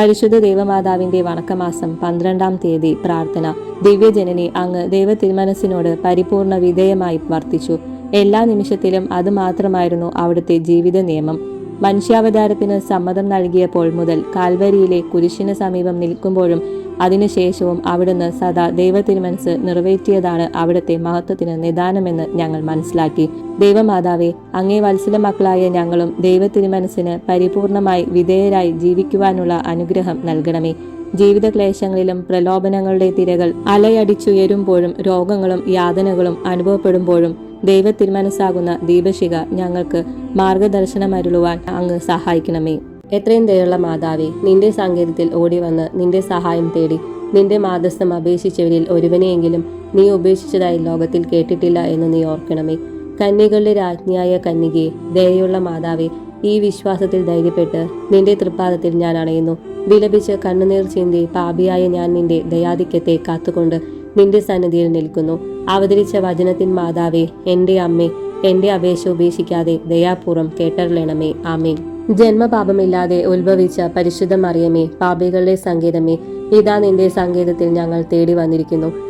പരിശുദ്ധ ദേവമാതാവിന്റെ വണക്കമാസം പന്ത്രണ്ടാം തീയതി പ്രാർത്ഥന. ദിവ്യജനനി അങ്ങ് ദൈവ തിരുമനസിനോട് പരിപൂർണ വിധേയമായി വർത്തിച്ചു. എല്ലാ നിമിഷത്തിലും അത് മാത്രമായിരുന്നു അവിടുത്തെ ജീവിത നിയമം. മനുഷ്യാവതാരത്തിന് സമ്മതം നൽകിയപ്പോൾ മുതൽ കാൽവരിയിലെ കുരിശിന് സമീപം നിൽക്കുമ്പോഴും അതിനുശേഷവും അവിടുന്ന് സദാ ദൈവത്തിരുമനസ് നിറവേറ്റിയതാണ് അവിടുത്തെ മഹത്വത്തിന് നിദാനമെന്ന് ഞങ്ങൾ മനസ്സിലാക്കി. ദൈവമാതാവെ അങ്ങേ വത്സല മക്കളായ ഞങ്ങളും ദൈവത്തിരുമനസ്സിന് പരിപൂർണമായി വിധേയരായി ജീവിക്കുവാനുള്ള അനുഗ്രഹം നൽകണമേ. ജീവിത ക്ലേശങ്ങളിലും പ്രലോഭനങ്ങളുടെ തിരകൾ അലയടിച്ചുയരുമ്പോഴും രോഗങ്ങളും യാതനകളും അനുഭവപ്പെടുമ്പോഴും ദൈവത്തിരുമനസ്സാകുന്ന ദീപശിഖ ഞങ്ങൾക്ക് മാർഗദർശനമരുളുവാൻ അങ്ങ് സഹായിക്കണമേ. എത്രയും ദയുള്ള മാതാവേ നിന്റെ സങ്കേതത്തിൽ ഓടി വന്ന് നിന്റെ സഹായം തേടി നിന്റെ മാതസ്ഥം അപേക്ഷിച്ചവരിൽ ഒരുവനെയെങ്കിലും നീ ഉപേക്ഷിച്ചതായി ലോകത്തിൽ കേട്ടിട്ടില്ല എന്ന് നീ ഓർക്കണമേ. കന്യകളുടെ രാജ്ഞിയായ കന്യകയെ ദയയുള്ള മാതാവെ ഈ വിശ്വാസത്തിൽ ധൈര്യപ്പെട്ട് നിന്റെ തൃപ്പാദത്തിൽ ഞാൻ അണയുന്നു. വിലപിച്ച് കണ്ണുനീർ ചിന്തി പാപിയായ ഞാൻ നിന്റെ ദയാധിക്യത്തെ കാത്തുകൊണ്ട് നിന്റെ സന്നിധിയിൽ നിൽക്കുന്നു. അവതരിച്ച വചനത്തിൻ മാതാവേ എന്റെ അമ്മേ എന്റെ അപേക്ഷ ഉപേക്ഷിക്കാതെ ദയാപൂർവം കേട്ടറിയണമേ. ആമേ ജന്മപാപമില്ലാതെ ഉത്ഭവിച്ച പരിശുദ്ധ മറിയമേ പാപികളുടെ സങ്കേതമേ ഇതാ നിന്റെ സങ്കേതത്തിൽ ഞങ്ങൾ തേടി വന്നിരിക്കുന്നു.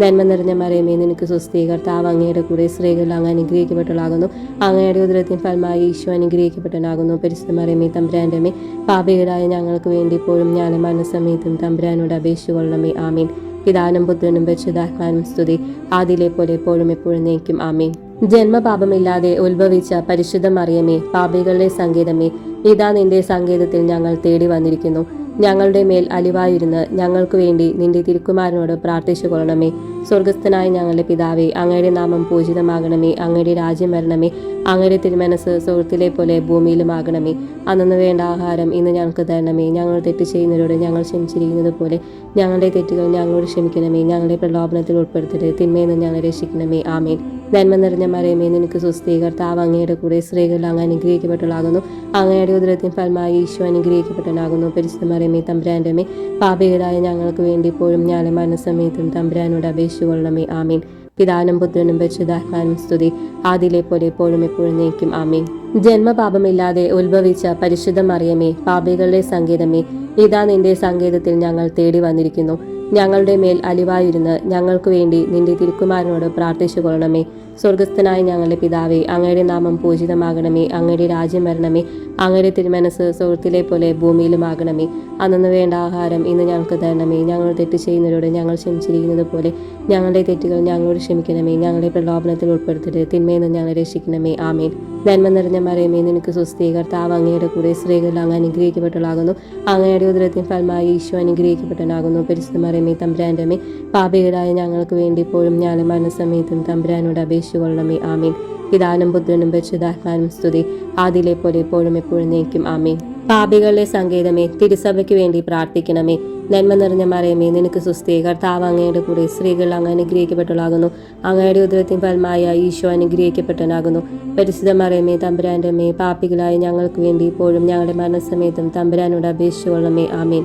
നന്മ നിറഞ്ഞ മറിയമേ നിനക്ക് സ്വസ്ഥീകർത്താവ് അങ്ങയുടെ കൂടെ സ്ത്രീകൾ അങ്ങ് അനുഗ്രഹിക്കപ്പെട്ടവളാകുന്നു. അങ്ങയുടെ ഉദരത്തിൻ ഫലമായി ഈശോ അനുഗ്രഹിക്കപ്പെട്ടനാകുന്നു പരിശുദ്ധ മറിയമേ തമ്പുരാന്റെ മേ പാപികളായ ഞങ്ങൾക്ക് വേണ്ടി ഇപ്പോഴും ഞാൻ മനസ്സമയത്തും തമ്പുരാനോട് അപേക്ഷിച്ചു കൊള്ളണമേ. ആമീൻ. പിതാനും പുത്രനും പരിശുദ്ധാത്മാനും സ്തുതി. ആദിലെ പോലെ എപ്പോഴും എപ്പോഴും നയിക്കും ആമീൻ. ജന്മപാപമില്ലാതെ ഉത്ഭവിച്ച പരിശുദ്ധ മറിയമേ പാപികളുടെ സങ്കേതമേ ഇതാ നിന്റെ സങ്കേതത്തിൽ ഞങ്ങൾ തേടി വന്നിരിക്കുന്നു. ഞങ്ങളുടെ മേൽ അലിവായിരുന്ന് ഞങ്ങൾക്ക് വേണ്ടി നിന്റെ തിരുക്കുമാരനോട് പ്രാർത്ഥിച്ചു കൊള്ളണമേ സ്വർഗസ്ഥനായ ഞങ്ങളുടെ പിതാവേ അങ്ങയുടെ നാമം പൂജിതമാകണമേ. അങ്ങയുടെ രാജ്യം വരണമേ. അങ്ങയുടെ തിരുമനസ് സുഹൃത്തിലെ പോലെ ഭൂമിയിലുമാകണമേ. അന്നു വേണ്ട ആഹാരം ഇന്ന് ഞങ്ങൾക്ക് തരണമേ. ഞങ്ങൾ തെറ്റ് ചെയ്യുന്നവരോട് ഞങ്ങൾ ക്ഷമിച്ചിരിക്കുന്നത് പോലെ ഞങ്ങളുടെ തെറ്റുകൾ ഞങ്ങളോട് ക്ഷമിക്കണമേ. ഞങ്ങളുടെ പ്രലോഭനത്തിൽ ഉൾപ്പെടുത്തരുത്. തിന്മയെന്ന് ഞങ്ങൾ രക്ഷിക്കണമേ. ആമേൻ. നന്മ നിറഞ്ഞ മറിയമേ നിനക്ക് സുസ്ഥീകർത്താവ് അങ്ങയുടെ കൂടെ സ്ത്രീകളിൽ അങ്ങ് അനുഗ്രഹിക്കപ്പെട്ടവളാകുന്നു. അങ്ങയുടെ ഉദരത്തിൻ ഫലമായി ഈശോ അനുഗ്രഹിക്കപ്പെട്ടനാകുന്നു പരിശുദ്ധ മറിയമേ തമ്പുരാന്റെ പാപികളായ ഞങ്ങൾക്ക് വേണ്ടി ഇപ്പോഴും ഞാൻ മനസ്സമയത്തും തമ്പുരാനോട് അപേക്ഷിച്ചു കൊള്ളണമേ. ആമീൻ. പിതാനും പുത്രനും പരിശുദ്ധാത്മാനും സ്തുതി. ആദിലെ പോലെ എപ്പോഴും എപ്പോഴും നയിക്കും. ആമീൻ. ജന്മപാപമില്ലാതെ ഉത്ഭവിച്ച പരിശുദ്ധമറിയമേ പാപികളുടെ സങ്കേതമേ ഇതാ നിന്റെ സങ്കേതത്തിൽ ഞങ്ങൾ തേടി വന്നിരിക്കുന്നു. ഞങ്ങളുടെ മേൽ അലിവായിരുന്ന് ഞങ്ങൾക്ക് വേണ്ടി നിന്റെ തിരുക്കുമാരനോട് പ്രാർത്ഥിച്ചു കൊള്ളണമേ സ്വർഗസ്ഥനായ ഞങ്ങളുടെ പിതാവേ അങ്ങയുടെ നാമം പൂജിതമാകണമേ. അങ്ങയുടെ രാജ്യം വരണമേ. അങ്ങയുടെ തിരുമനസ് സുഹൃത്തിലെ പോലെ ഭൂമിയിലുമാകണമേ. അന്നു വേണ്ട ആഹാരം ഇന്ന് ഞങ്ങൾക്ക് തരണമേ. ഞങ്ങൾ തെറ്റ് ചെയ്യുന്നവരോട് ഞങ്ങൾ ക്ഷമിച്ചിരിക്കുന്നത് പോലെ ഞങ്ങളുടെ തെറ്റുകൾ ഞങ്ങളോട് ക്ഷമിക്കണമേ. ഞങ്ങളുടെ പ്രലോഭനത്തിൽ ഉൾപ്പെടുത്തരുത്. തിന്മയിൽ നിന്ന് ഞങ്ങളെ രക്ഷിക്കണമേ. ആമേൻ. നന്മ നിറഞ്ഞ മറിയമേ നിനക്ക് സുസ്ഥീ കർത്താവ് അങ്ങയുടെ കൂടെ സ്ത്രീകളിൽ അങ്ങ് അനുഗ്രഹിക്കപ്പെട്ടളാകുന്നു അങ്ങയുടെ ഉദരത്തിൻ ഫലമായി ഈശോ അനുഗ്രഹിക്കപ്പെട്ടനാകുന്നു പരിശുദ്ധ മറിയമേ തമ്പുരാന്റെ പാപികളായ ഞങ്ങൾക്ക് വേണ്ടി ഇപ്പോഴും ഞാനും മനസ്സമയത്തും തമ്പുരാനോട് അപേക്ഷിച്ചു കൊള്ളണമേ. ആമീൻ. പിതാനും പുത്രനും പരിശുദ്ധാത്മാനും സ്തുതി. ആദിലെ പോലെ എപ്പോഴും എപ്പോഴും നയിക്കും ആമീൻ. പാപികളുടെ സങ്കേതമേ തിരുസഭയ്ക്ക് വേണ്ടി പ്രാർത്ഥിക്കണമേ. നന്മ നിറഞ്ഞ മറിയമേ നിനക്ക് സുസ്ഥി കർത്താവ് അങ്ങയുടെ കൂടെ സ്ത്രീകൾ അങ്ങ് അനുഗ്രഹിക്കപ്പെട്ടളാകുന്നു അങ്ങയുടെ ഉദരത്തിൻ ഫലമായ ഈശോ അനുഗ്രഹിക്കപ്പെട്ടനാകുന്നു പരിശുദ്ധ മറിയമേ തമ്പുരാന്റെ മേ പാപികളായ ഞങ്ങൾക്ക് വേണ്ടി ഇപ്പോഴും ഞങ്ങളുടെ മരണസമയത്തും തമ്പുരാനോട് അപേക്ഷിച്ചു കൊള്ളണമേ. ആമീൻ.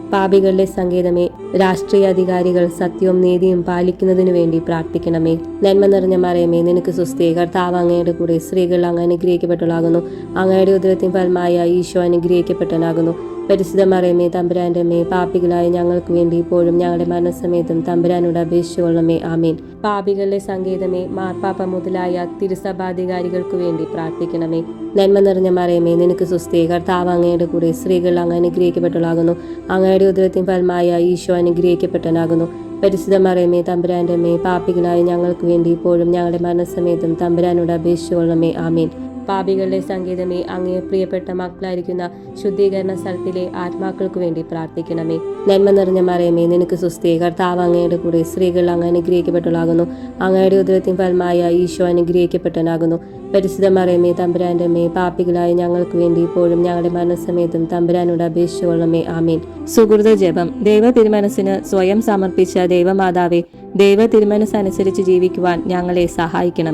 പാപികളുടെ സങ്കേതമേ രാഷ്ട്രീയ അധികാരികൾ സത്യവും നീതിയും പാലിക്കുന്നതിനു വേണ്ടി പ്രാർത്ഥിക്കണമേ. നന്മ നിറഞ്ഞ മറിയമേ നിനക്ക് സുസ്ഥീ കർത്താവ് അങ്ങയുടെ കൂടെ സ്ത്രീകൾ അങ്ങ് അനുഗ്രഹിക്കപ്പെട്ടവളാകുന്നു. അങ്ങയുടെ ഉദരത്തിൻ ഫലമായ ഈശോ അനുഗ്രഹിക്കപ്പെട്ടനാകുന്നു പരിശുദ്ധ മറിയമേ തമ്പുരാന്റെ അമ്മേ പാപികളായ ഞങ്ങൾക്ക് വേണ്ടി ഇപ്പോഴും ഞങ്ങളുടെ മരണസമയത്തും തമ്പുരാനോട് അപേക്ഷിച്ചുകൊള്ളമേ ആമീൻ. പാപികളുടെ സങ്കേതമേ മാർപ്പാപ്പ മുതലായ തിരുസഭാധികാരികൾക്ക് വേണ്ടി പ്രാർത്ഥിക്കണമേ. നന്മ നിറഞ്ഞ മറിയമേ നിനക്ക് സുസ്ഥീ കർത്താവ് അങ്ങയുടെ കൂടെ സ്ത്രീകൾ അങ്ങ് അനുഗ്രഹിക്കപ്പെട്ടുള്ളാകുന്നു അങ്ങയുടെ ഉദരത്തിൻ ഫലമായ ഈശോ അനുഗ്രഹിക്കപ്പെട്ടനാകുന്നു പരിശുദ്ധ മറിയമേ തമ്പുരാന്റെ അമ്മേ പാപികളായ ഞങ്ങൾക്ക് വേണ്ടി ഇപ്പോഴും ഞങ്ങളുടെ മരണസമയത്തും തമ്പുരാനോട് അപേക്ഷിച്ചുകൊള്ളമേ ആമീൻ. പാപികളുടെ സംഗീതമേ അങ്ങേ പ്രിയപ്പെട്ട മക്കളായിരിക്കുന്ന ശുദ്ധീകരണ സ്ഥലത്തിലെ ആത്മാക്കൾക്ക് വേണ്ടി പ്രാർത്ഥിക്കണമേ. നന്മ നിറഞ്ഞ മറിയമേ നിനക്ക് സുസ്ഥിയെ കർത്താവ് അങ്ങയുടെ കൂടെ സ്ത്രീകൾ അങ്ങ് അനുഗ്രഹിക്കപ്പെട്ടവളാകുന്നു. അങ്ങയുടെ ഉദരത്തിൻ ഫലമായ ഈശോ അനുഗ്രഹിക്കപ്പെട്ടനാകുന്നു പരിശുദ്ധ മറിയമേ തമ്പുരാന്റെ മേ പാപികളായ ഞങ്ങൾക്ക് വേണ്ടി ഇപ്പോഴും ഞങ്ങളുടെ മരണസമയത്തും തമ്പുരാനോട് അപേക്ഷിച്ചുകൊള്ളമേ ആമീൻ. സുഹൃത ജപം. ദൈവ തിരുമനസ്സിന് സ്വയം സമർപ്പിച്ച ദൈവമാതാവേ ദൈവ തിരുമനസ്സനുസരിച്ച് ജീവിക്കുവാൻ ഞങ്ങളെ സഹായിക്കണം